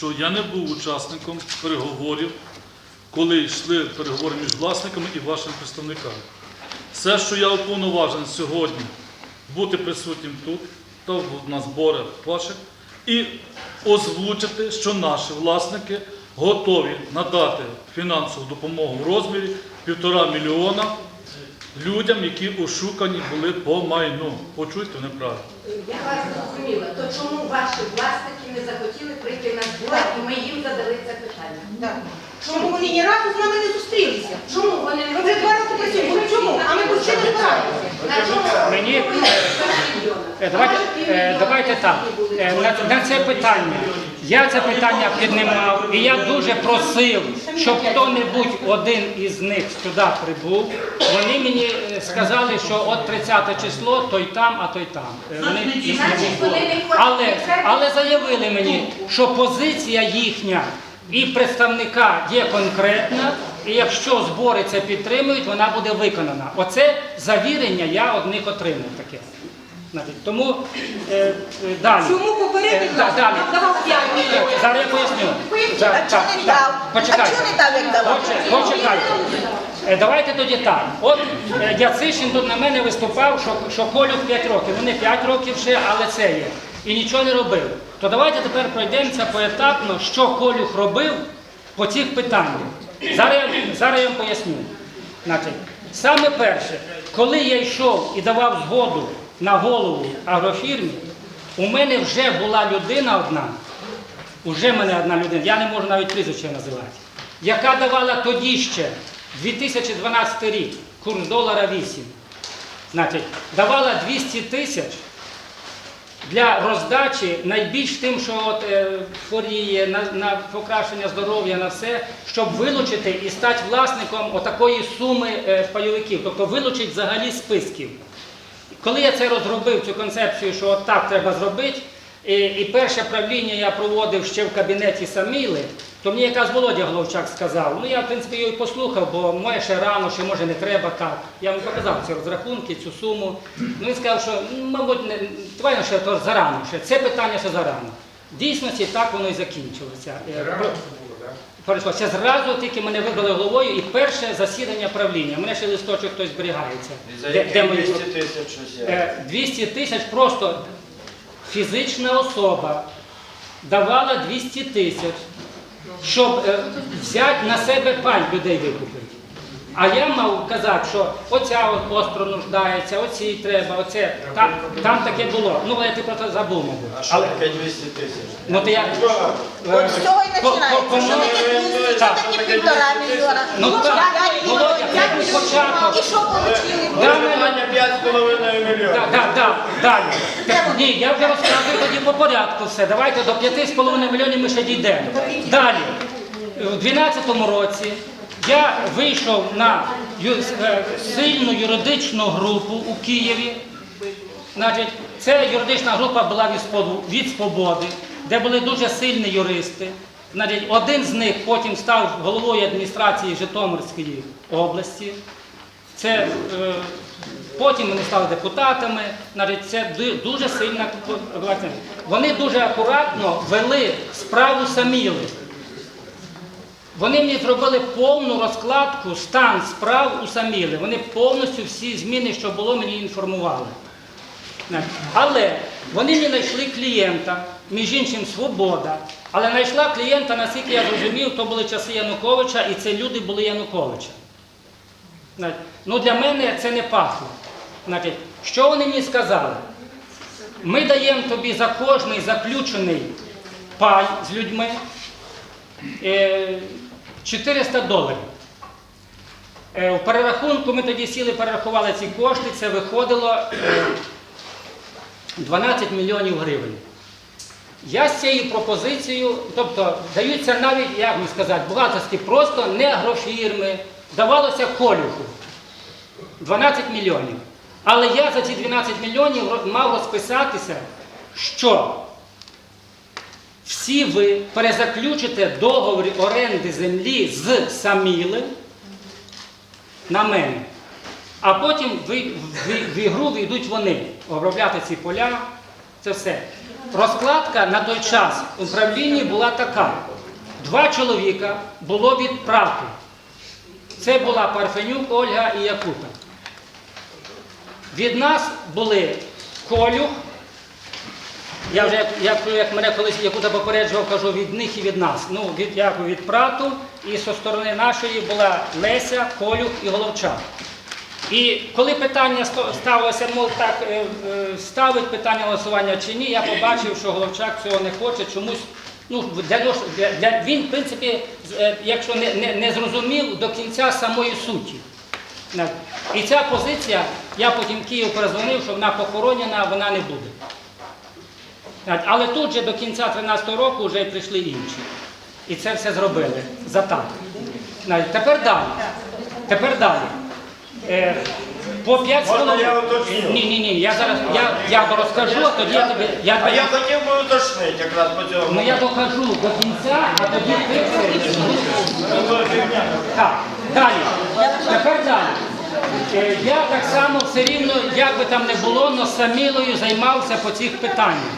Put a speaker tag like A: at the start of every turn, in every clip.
A: що я не був учасником переговорів, коли йшли переговори між власниками і вашими представниками. Все, що я уповноважений сьогодні бути присутнім тут, то на зборах ваших, і озвучити, що наші власники готові надати фінансову допомогу в розмірі півтора мільйона людям, які ошукані були по майну. Почуйте неправильно.
B: Я вас зрозуміла. То чому ваші власники не захотіли прийти на збори, і ми їм задали це питання?
C: Так. Чому вони ні разу з нами не зустрілися?
B: Чому вони не
C: Ми вже два роки працюємо. Ну, чому? А ми почали збиратися.
B: На чому
D: Мені- Е, Давайте, е, давайте так. Е, На, це питання. Я це питання піднімав, і я дуже просив, щоб хто-небудь один із них сюди прибув. Вони мені е, сказали, що от 30 число, той там, а той там. Е, Вони не було. Але, але заявили мені, що позиція їхня і представника є конкретна, і якщо збори це підтримують, вона буде виконана. Оце завірення я одних отримав таке. Значить, Тому е, е, далі.
C: Чому попередній
D: Е, да, далі.
C: нам 5 мільйонів?
D: Зараз я поясню.
C: Поясніть, а чого не дав?
D: Почекайте.
C: А чого не дав, як давав?
D: Поче- Почекайте. Е, Давайте тоді так. От е, Яцишин тут на мене виступав, що, що Колю в 5 років. Ну не 5 років ще, але це є. І нічого не робив. То давайте тепер пройдемося поетапно, що Колюх робив по цих питаннях. Зараз я, зараз я вам поясню. Значить, саме перше, коли я йшов і давав згоду на голову агрофірмі, у мене вже була людина одна, Уже в мене одна людина, я не можу навіть прізвище називати, яка давала тоді ще 2012 рік, курс долара 8. Значить, давала 200 тисяч для роздачі найбільш тим, що от, е, хворіє на, на покращення здоров'я, на все, щоб вилучити і стати власником отакої суми е, пайовиків, тобто вилучити взагалі списків. Коли я це розробив, цю концепцію, що от так треба зробити, і, і перше правління я проводив ще в кабінеті Саміли, то мені якраз Володя Головчак сказав, ну я в принципі його і послухав, бо моє ще рано, ще може не треба так. Я йому показав ці розрахунки, цю суму. Ну він сказав, що ну, мабуть, не, давай ну, ще то зарано, ще це питання ще зарано. В дійсності так воно і закінчилося. Е, про- Перейшло. Це зразу тільки мене вибрали головою і перше засідання правління. У мене ще листочок хтось зберігається.
E: І за
D: Де- де
E: які
D: мої-
E: 200 тисяч?
D: Е, 200 тисяч просто фізична особа давала 200 тисяч, щоб е, взяти на себе пай людей викупити. А я мав казати, що оця от остро нуждається, оцій треба, оце. Там, там таке було. Ну, я ти про це забув, мабуть.
E: А що
D: Але,
E: таке 200 тисяч?
D: ну, то я,
C: От з цього і
D: по- по-
C: починається. Що таке
E: ну,
C: що таке півтора мільйона?
D: Ну, так, Володя, це
C: п'ять
D: початок.
C: І що отримали?
D: Да,
E: Виконання 5,5 мільйонів.
D: Так, так, так, далі. Так, Ні, я вже розказую тоді по порядку все. Давайте до 5,5 мільйонів ми ще дійдемо. Далі. У 2012 році я вийшов на е, сильну юридичну групу у Києві. Ця юридична група була від свободи, де були дуже сильні юристи. Один з них потім став головою адміністрації Житомирської області. Це е, потім вони стали депутатами. Це дуже сильна. Вони дуже акуратно вели справу саміли. Вони мені зробили повну розкладку, стан справ у саміли. Вони повністю всі зміни, що було, мені інформували. Але вони не знайшли клієнта, між іншим свобода. Але знайшла клієнта, наскільки я зрозумів, то були часи Януковича, і це люди були Януковича. Ну для мене це не пахло. Що вони мені сказали? Ми даємо тобі за кожний заключений пай з людьми е, 400 доларів. Е, У перерахунку ми тоді сіли, перерахували ці кошти, це виходило е, 12 мільйонів гривень. Я з цією пропозицією, тобто даються навіть, як мені сказати, бухгалтерські просто не агрофірми, давалося колюху 12 мільйонів. Але я за ці 12 мільйонів мав розписатися, що всі ви перезаключите договір оренди землі з Саміли на мене. А потім ви- в, в ігру війдуть вони обробляти ці поля, це все. розкладка на той час у управлінні була така. Два чоловіка було від правки. Це була Парфенюк, Ольга і Якута. Від нас були Колюх, я вже, як, як, мене колись Якута попереджував, кажу від них і від нас. Ну, від, як від прату, і зі сторони нашої була Леся, Колюх і Головчак. І коли питання ставилося, мов так, е, е, ставить питання голосування чи ні, я побачив, що Головчак цього не хоче, чомусь. Ну, для, для, він, в принципі, е, якщо не, не, не зрозумів до кінця самої суті. І ця позиція, я потім Київ перезвонив, що вона похоронена, вона не буде. Але тут же до кінця 13-го року вже прийшли інші. І це все зробили за так. Тепер далі. Тепер далі. Е, по 5
E: Можна я уточню?
D: Ні, ні, ні. Я зараз я, я розкажу, а тоді я тобі. Я,
E: А я хотів би уточнити якраз по цьому.
D: ну я докажу до кінця, а тоді ти це. Так, далі. Тепер далі. Е, Я так само все рівно, як би там не було, но самілою займався по цих питаннях.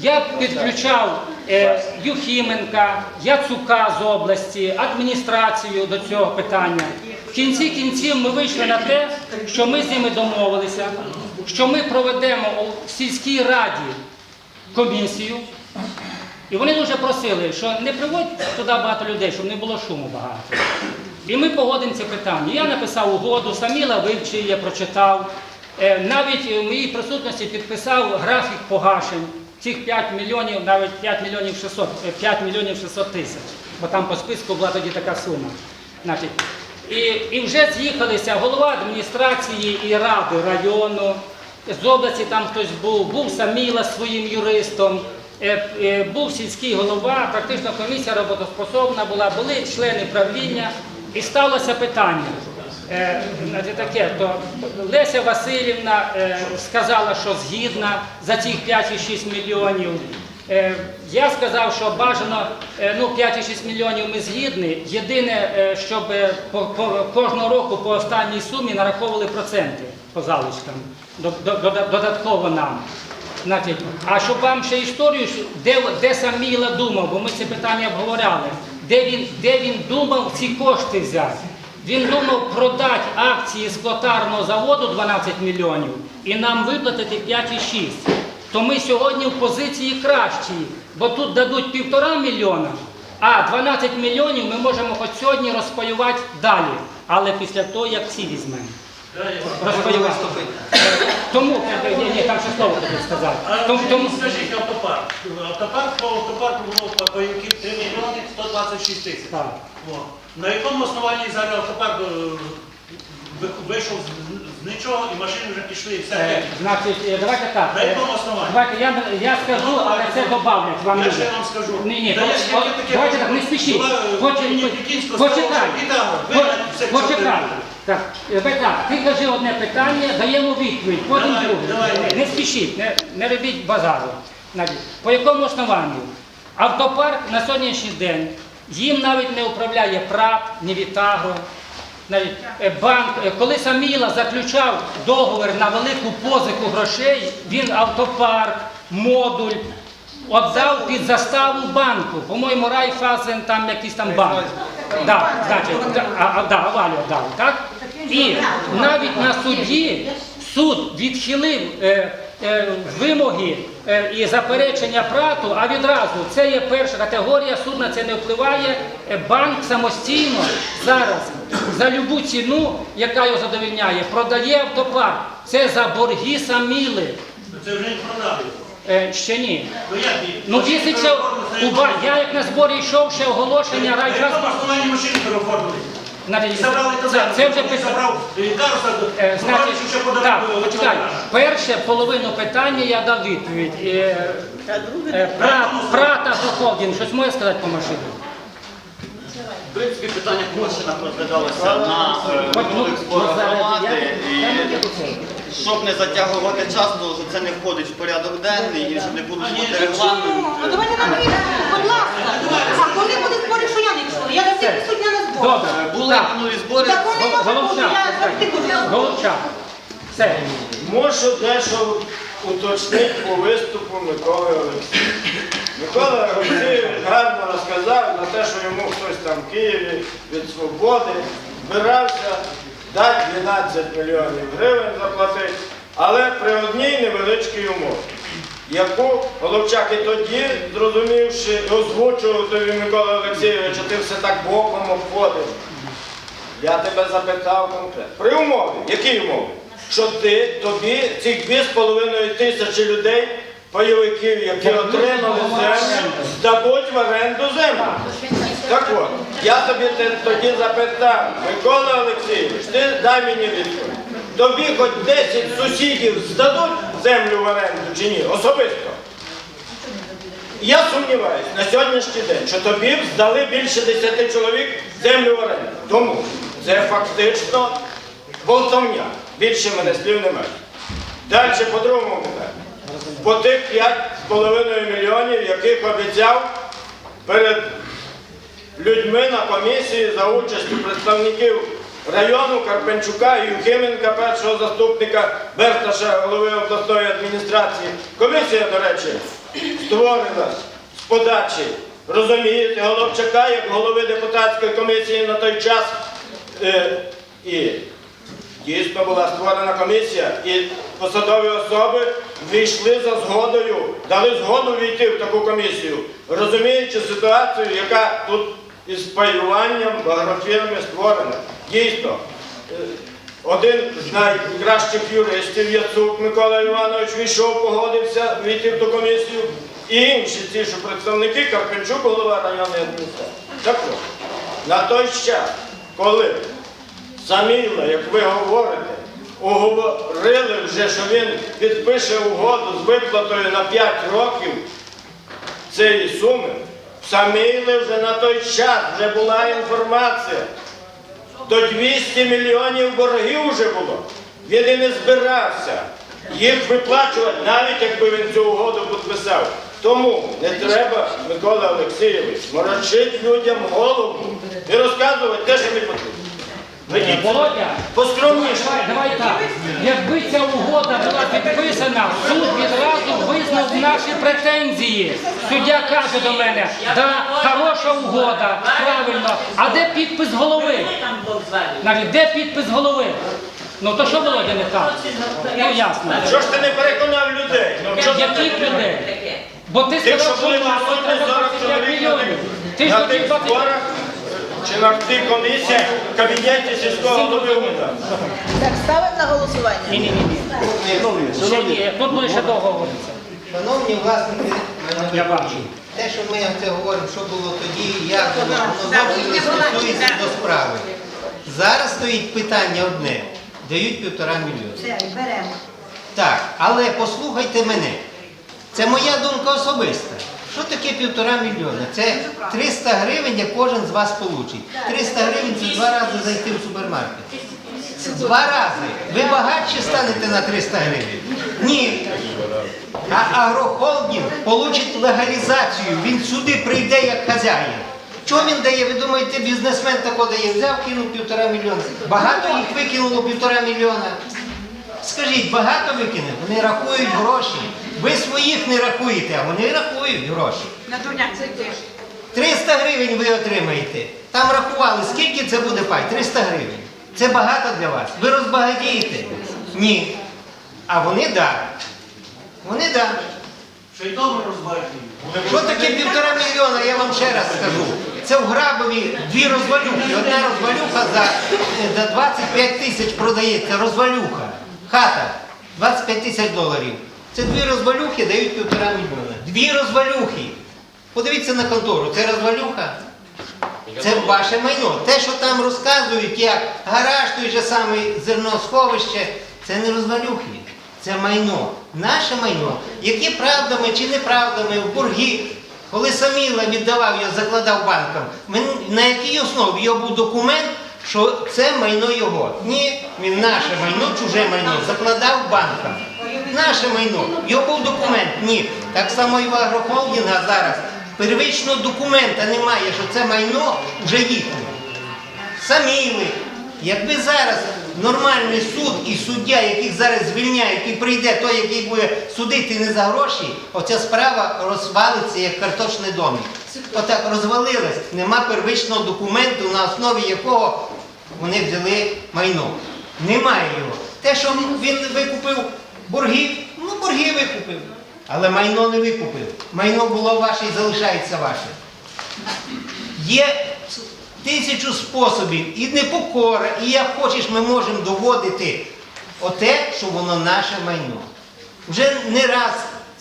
D: Я підключав е, Юхіменка, Яцука з області, адміністрацію до цього питання. В кінці кінців ми вийшли на те, що ми з ними домовилися, що ми проведемо у сільській раді комісію. І вони дуже просили, що не приводь туди багато людей, щоб не було шуму багато. І ми погодимо це питання. Я написав угоду, Саміла вивчив, я прочитав. Е, Навіть в моїй присутності підписав графік погашень. Цих 5 мільйонів, навіть 5 мільйонів 600, е, 5 мільйонів 600 тисяч. Бо там по списку була тоді така сума. Значить, і, і вже з'їхалися голова адміністрації і ради району. З області там хтось був, був Саміла з своїм юристом. Е, е, Був сільський голова, практично комісія роботоспособна була, були члени правління, і сталося питання. Е, таке, то Леся Васильівна е, сказала, що згідна за цих 5,6 мільйонів. Е, Я сказав, що бажано ну, 5,6 мільйонів ми згідні. Єдине, щоб по, по, кожного року по останній сумі нараховували проценти по залишкам до- до- до- додатково нам. А щоб вам ще історію, де, де Саміла думав, бо ми це питання обговоряли, де він, де він думав ці кошти взяти. Він думав продати акції склотарного заводу 12 мільйонів і нам виплатити 5,6. То ми сьогодні в позиції кращій, бо тут дадуть півтора мільйона, а 12 мільйонів ми можемо хоч сьогодні розпаювати далі, але після того, як всі візьмемо. Розпаювати. Тому, ні, ні, там ще слово хотів сказати.
F: А
D: Тому, тому,
F: скажіть автопарк. Автопарк по автопарку було по паївки 3 мільйони 126 тисяч.
D: так.
F: О. На якому основанні зараз автопарк е, ви- вийшов з, з нічого і машини вже пішли і все.
D: Е, значить, е, давайте так.
F: На
D: е,
F: якому основанні?
D: Давайте я, я скажу, але це добавлять вам
F: Я
D: люди.
F: ще вам скажу.
D: Ні, ні,
F: Та я таке
D: давайте так, не спішіть.
F: Була, е,
D: Хоч-
F: мені
D: хоч-
F: Пекінська сказала,
D: Почекай.
F: що і ви
D: По-
F: на це
D: Почекай.
F: чотири.
D: Так, е, давай так, ти кажи одне питання, даємо відповідь, потім
F: Давай,
D: друге.
F: давай.
D: Не спішіть, не, не робіть базару. Значить, По якому основанню? Автопарк на сьогоднішній день їм навіть не управляє ПРАТ, ні Вітагро. Навіть е, банк, е, коли Саміла заключав договір на велику позику грошей, він автопарк, модуль віддав під заставу банку. По-моєму, Райфазен, там якийсь там банк. Да, значить, да, а, а, да, Авалю дав, так? І навіть на суді суд відхилив е, е, вимоги і заперечення прату, а відразу це є перша категорія, суд на це не впливає. Е, Банк самостійно зараз за любу ціну, яка його задовільняє, продає автопарк. Це за борги саміли.
F: Це вже не продали.
D: Е, ще ні.
F: Ну як ні?
D: Ну віситься,
F: переоформили,
D: я як на зборі йшов ще оголошення
F: На
D: райфаз.
F: якому машини переоформили?
D: Значить,
F: Забрали
D: це,
F: туди.
D: це вже питання.
F: забрав е,
D: Е, Значить,
F: ще
D: так, почекай. Перше половину питання я дав відповідь. Е, е, пра, прата холдинг, щось може сказати по машині?
G: В принципі, питання по машинах розглядалося на е,
D: ну,
G: минулих зборах громади, і. Щоб не затягувати час, то що це не входить в порядок денний і щоб не порушувати регламент.
C: Ну, давайте нам відповідь, будь ласка. А коли буде збори, що я не чула? Я завжди присутня на зборі.
D: Добре.
G: Були
D: Так.
G: минулі збори.
C: Так вони бути, я завжди буду.
D: Голубчак. Все.
E: Можу дещо уточнити по виступу Миколи Олексійовича. Микола Олексійович гарно розказав на те, що йому хтось там в Києві від свободи збирався дати 12 мільйонів гривень заплатити, але при одній невеличкій умові. Яку Головчак і тоді, зрозумівши, озвучував тобі Микола Олексійович, ти все так боком обходив. Я тебе запитав конкретно. При умові, які умови? Що ти, тобі цих 2,5 тисячі людей, пайовиків, які отримали землю, здадуть в оренду землю. Так от, я тобі тоді запитав, Микола Олексійович, ти дай мені відповідь. Тобі хоч 10 сусідів здадуть землю в оренду чи ні? Особисто. Я сумніваюся на сьогоднішній день, що тобі здали більше 10 чоловік землю в оренду. Тому це фактично болтовня. Більше мене слів немає. Далі по другому питанню. По тих 5,5 мільйонів, яких обіцяв перед людьми на комісії за участю представників району Карпенчука і Юхименка, першого заступника Берташа, голови обласної адміністрації. Комісія, до речі, створена з подачі, розумієте, Головчака, як голови депутатської комісії на той час. Е, і Дійсно була створена комісія, і посадові особи війшли за згодою, дали згоду війти в таку комісію, розуміючи ситуацію, яка тут із паюванням в агрофірмі створена. Дійсно, е, один з найкращих юристів Яцук Микола Іванович війшов, погодився війти ту комісію, і інші ті, що представники Карпенчук, голова районної адміністрації. Так от, на той час, коли Саміла, як ви говорите, уговорили вже, що він підпише угоду з виплатою на 5 років цієї суми. Саміли вже на той час вже була інформація. До 200 мільйонів боргів вже було. Він і не збирався їх виплачувати, навіть якби він цю угоду підписав. Тому не треба, Микола Олексійович, морочити людям голову і розказувати те, що не потрібно. Ведіть.
D: Володя,
E: Поскромніше.
D: давай, давай так. Якби ця угода була підписана, суд відразу визнав наші претензії. Суддя каже до мене, да, хороша угода, правильно. А де підпис голови? Навіть де підпис голови? Ну то що Володя не так? Ну ясно.
E: Що ж ти не переконав людей? Ну, що ти
D: Яких людей? Бо ти
E: Тих,
D: сказав,
E: що були
D: що власне
E: присутні
D: треба
E: 40
D: 25
E: чоловік
D: мільйонів. Ти ж
E: на
D: тоді
E: тих
D: 20...
E: зборах чи на тій комісії в кабінеті сільського голови УНА.
H: Так, ставимо на голосування.
D: Ні, ні, ні. Ще ні, тут буде ще довго говориться.
I: Шановні власники
D: Я бачу.
I: те, що ми це говоримо, що було тоді, як було, воно зовсім не стосується до справи. Зараз стоїть питання одне. Дають півтора мільйона.
C: Все, беремо.
I: Так, але послухайте мене. Це моя думка особиста. Що таке півтора мільйона? Це 300 гривень, як кожен з вас получить. 300 гривень це два рази зайти в супермаркет. Два рази. Ви багатші станете на 300 гривень? Ні. А агрохолдинг получить легалізацію. Він сюди прийде як хазяїн. Чого він дає? Ви думаєте, бізнесмен тако дає? Взяв, кинув півтора мільйона. Багато їх викинуло півтора мільйона. Скажіть, багато викине? Вони рахують гроші. Ви своїх не рахуєте, а вони рахують гроші.
C: На дурняк це йдеш.
I: 300 гривень ви отримаєте. Там рахували, скільки це буде пай? 300 гривень. Це багато для вас. Ви розбагатієте? Ні. А вони так. Да. Вони так. Да.
F: Ще й добре розбагатіли.
I: Що таке півтора мільйона, я вам ще раз скажу. Це в Грабові дві розвалюхи. Одна розвалюха за, за 25 тисяч продається, розвалюха. Хата 25 тисяч доларів. Це дві розвалюхи дають півтора мільйона. Дві розвалюхи. Подивіться на контору, це розвалюха. Це ваше майно. Те, що там розказують, як гараж, той же самий зерносховище, це не розвалюхи, це майно. Наше майно, яке правдами чи неправдами, в борги. Коли Саміла віддавав, я закладав банкам, на якій основі його був документ, що це майно його. Ні, він наше майно, чуже майно, закладав банкам. Наше майно. Його був документ. Ні. Так само і в агрохолдинга зараз. Первичного документа немає, що це майно вже їхнє. Саміли. Якби зараз нормальний суд і суддя, яких зараз звільняють, і прийде той, який буде судити не за гроші, оця справа розвалиться як карточний домик. Отак розвалилась. Нема первичного документу, на основі якого вони взяли майно. Немає його. Те, що він викупив боргів, ну борги викупив. Але майно не викупив. Майно було ваше і залишається ваше. Є тисячу способів, і непокора, і як хочеш, ми можемо доводити оте, що воно наше майно. Вже не раз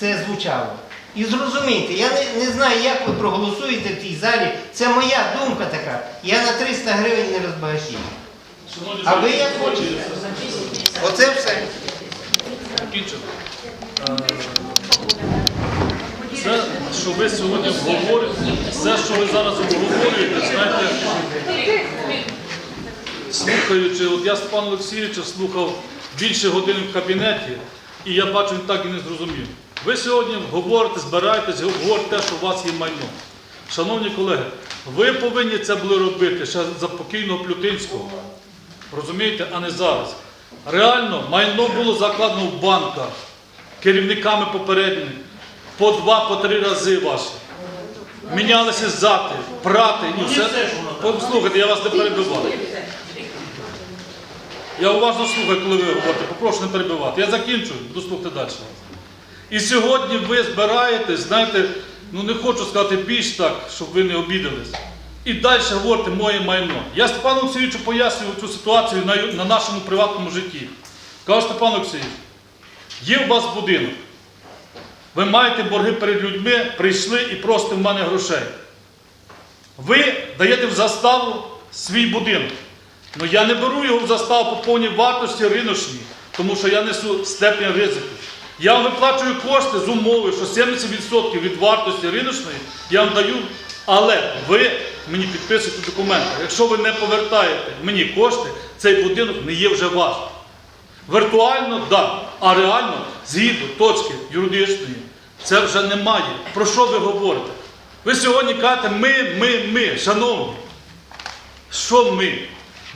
I: це звучало. І зрозумійте, я не, не знаю, як ви проголосуєте в тій залі. Це моя думка така. Я на 300 гривень не розбагатію. А ви як хочете? Оце все.
A: закінчимо. Е, що ви сьогодні обговорюєте, все, що ви зараз обговорюєте, знаєте, слухаючи, от я Степана Олексійовича слухав більше години в кабінеті, і я бачу, він так і не зрозумів. Ви сьогодні говорите, збираєтесь, говорите те, що у вас є майно. Шановні колеги, ви повинні це були робити ще за покійного Плютинського. Розумієте, а не зараз. Реально, майно було закладено в банках керівниками попередніми по два, по три рази ваші. Мінялися зати, прати і все. Послухайте, я вас не перебиваю. Я уважно слухаю, коли ви говорите, попрошу не перебивати. Я закінчу, буду слухати далі. І сьогодні ви збираєтесь, знаєте, ну не хочу сказати більш так, щоб ви не обідались. І далі говорите моє майно. Я Степану Олексійовичу пояснюю цю ситуацію на, на нашому приватному житті. Кажу, Степан Олексійович, є у вас будинок. Ви маєте борги перед людьми, прийшли і просите в мене грошей. Ви даєте в заставу свій будинок. Ну я не беру його в заставу по повній вартості риночній, тому що я несу степень ризику. Я вам виплачую кошти з умови, що 70% від вартості риночної я вам даю, але ви мені підписуєте документи. Якщо ви не повертаєте мені кошти, цей будинок не є вже ваш. Віртуально, так, да, а реально, згідно точки юридичної, це вже немає. Про що ви говорите? Ви сьогодні кажете, ми, ми, ми, шановні. Що ми?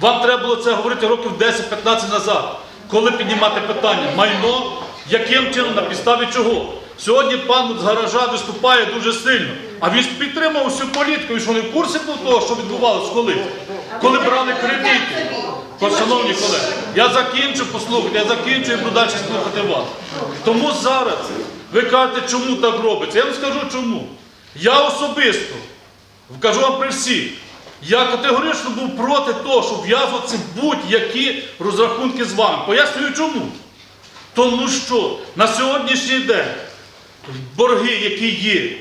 A: Вам треба було це говорити років 10-15 назад, коли піднімати питання майно, яким чином, на підставі чого. Сьогодні пан з гаража виступає дуже сильно, а він підтримав всю політику, і що не в курсі був того, що відбувалося коли? Коли брали кредити. Шановні колеги, я закінчу, послухайте, я закінчу і буду далі слухати вас. Тому зараз ви кажете, чому так робиться. Я вам скажу чому. Я особисто Кажу вам при всіх. Я категорично був проти того, щоб в'язуватися будь-які розрахунки з вами. Пояснюю чому. Тому що на сьогоднішній день борги, які є,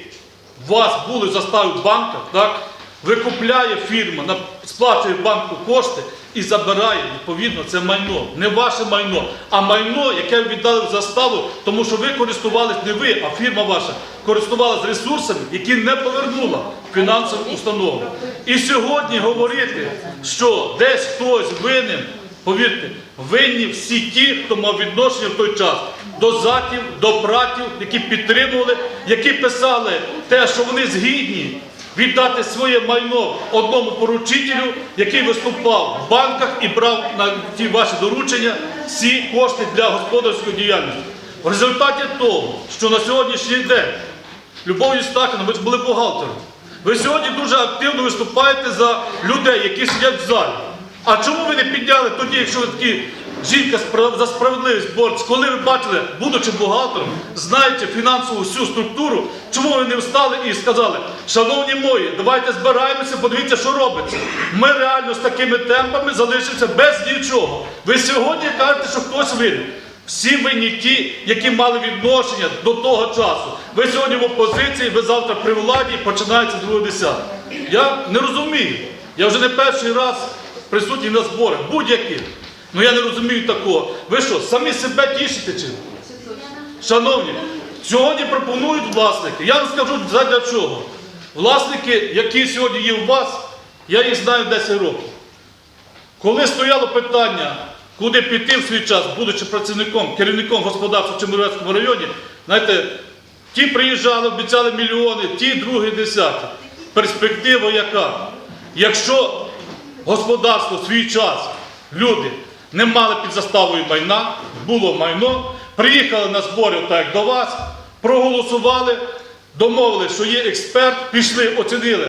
A: вас були в заставі в банках, так, викупляє фірма, сплачує банку кошти і забирає, відповідно, це майно. Не ваше майно, а майно, яке ви віддали в заставу, тому що ви користувались не ви, а фірма ваша користувалась ресурсами, які не повернула фінансовим установам. І сьогодні говорити, що десь хтось винен, повірте, винні всі ті, хто мав відношення в той час до затів, до братів, які підтримували, які писали те, що вони згідні віддати своє майно одному поручителю, який виступав в банках і брав на ті ваші доручення всі кошти для господарської діяльності. В результаті того, що на сьогоднішній день Любов Єстакіна, ви ж були бухгалтером. Ви сьогодні дуже активно виступаєте за людей, які сидять в залі. А чому ви не підняли тоді, якщо ви такі жінка за справедливість борці, коли ви бачили, будучи бухгалтером, знаєте фінансову всю структуру, чому ви не встали і сказали, шановні мої, давайте збираємося, подивіться, що робиться. Ми реально з такими темпами залишимося без нічого. Ви сьогодні кажете, що хтось винен. Всі винні ті, які мали відношення до того часу. Ви сьогодні в опозиції, ви завтра при владі починається друге десяток. Я не розумію. Я вже не перший раз присутній на зборах, будь-яких. Ну я не розумію такого. Ви що, самі себе тішите чим? Шановні, сьогодні пропонують власники. Я вам скажу задля чого. Власники, які сьогодні є у вас, я їх знаю 10 років. Коли стояло питання, куди піти в свій час, будучи працівником, керівником господарства в Чемеровецькому районі, знаєте, ті приїжджали, обіцяли мільйони, ті другі десяті. Перспектива яка? Якщо господарство в свій час, люди, не мали під заставою майна, було майно, приїхали на збори так як до вас, проголосували, домовили, що є експерт, пішли, оцінили.